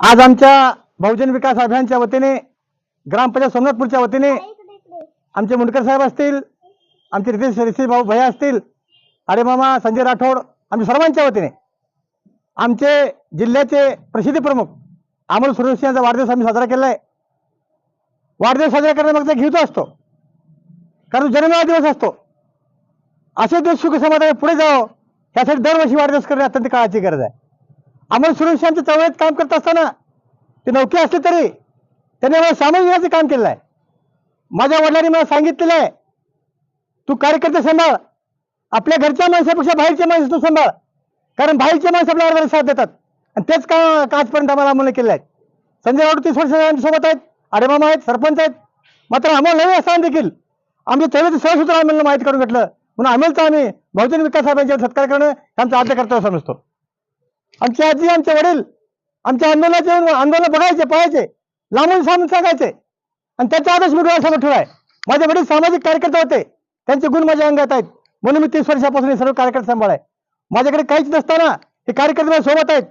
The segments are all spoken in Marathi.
आज आमच्या बहुजन विकास अभियानच्या वतीने ग्रामपंचायत सोमनाथपूरच्या वतीने आमचे मुंडकर साहेब असतील आमचे रितेश रितेश भाऊ भैया असतील अरे मामा संजय राठोड आमच्या सर्वांच्या वतीने. आमचे जिल्ह्याचे प्रसिद्धी प्रमुख अमोल सुरेश यांचा वाढदिवस आम्ही साजरा केला आहे वाढदिवस साजरा करण्यामागचा घेतो असतो. कारण जन्मदिवस दिवस असतो. असे दिवस सुख समाधान पुढे जावं यासाठी दरवर्षी वाढदिवस करणे अत्यंत काळाची गरज आहे. आम्हाला सुरेश यांच्या चळवळीत काम करत असताना ते नौके असले तरी त्यांनी मला सामावून घेण्याचं काम केलेलं आहे. माझ्या वडिलांनी मला सांगितलेलं आहे तू कार्यकर्ते सांभाळ आपल्या घरच्या माणसापेक्षा बाहेरच्या माणसं तू सांभाळ कारण बाहेरचे माणसं आपल्या बरोबर साथ देतात. आणि तेच का आजपर्यंत आम्हाला अमोलने केले आहेत संजय राऊत तीस वर्ष सोबत आहेत आडेमामा आहेत सरपंच आहेत. मात्र आम्हाला नवीन असताना देखील आमच्या चळवळीचं सहसूत्र आम्हाला माहिती करून घेतलं. म्हणून अमोलचा आम्ही बहुजन विकास साहेबांच्या सत्कार करणं हे आमचं आद्य कर्तव्य समजतो आमची आजी आमचे वडील आमच्या आंदोलनाचे आंदोलन बघायचे पाहायचे लांबून सांगून सांगायचे. आणि त्याचा आदेश मी डोळ्यासमोर ठेवाय माझे वडील सामाजिक कार्यकर्ते होते. त्यांचे गुण माझ्या अंगात आहेत. म्हणून मी तीस वर्षापासून हे सर्व कार्यकर्ते सांभाळाय माझ्याकडे काहीच नसताना हे कार्यकर्ते माझ्या सोबत आहेत.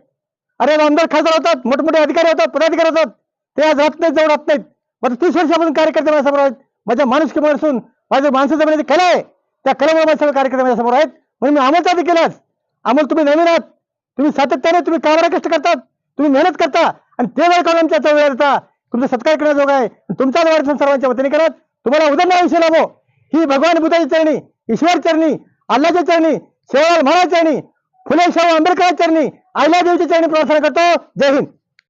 अरे आमदार खासदार होतात मोठमोठे अधिकारी होतात पदाधिकारी होतात. ते आज राहत नाहीत जवळ राहत नाहीत. माझं तीस वर्षापासून कार्यकर्ते माझ्यासमोर आहेत. माझ्या माणूस माणुसकीमुळे असून माझ्या माणसं म्हणजे कला आहे. त्या कलेमुळे माझे सर्व कार्यकर्ते माझ्यासमोर आहेत. म्हणून मी आम्हाला देखील केलाच. आम्हाला तुम्ही नवीन आहात. तुम्ही सातत्याने तुम्ही कामाला कष्ट करतात. तुम्ही मेहनत करता आणि ते वेळ काढून आमच्या वेळ येता. तुमचा सत्कार करण्याजोग आहे तुमचा वाढदिवस सर्वांच्या वतीने करत तुम्हाला उदंड आयुष्य लाभो. ही भगवान बुद्धाची चरणी ईश्वर चरणी अल्लाच्या चरणी शेवाल महाराज चरणी फुले शाहू आंबेडकर चरणी आयला देवीच्या चरणी प्रार्थना करतो. जय हिंद.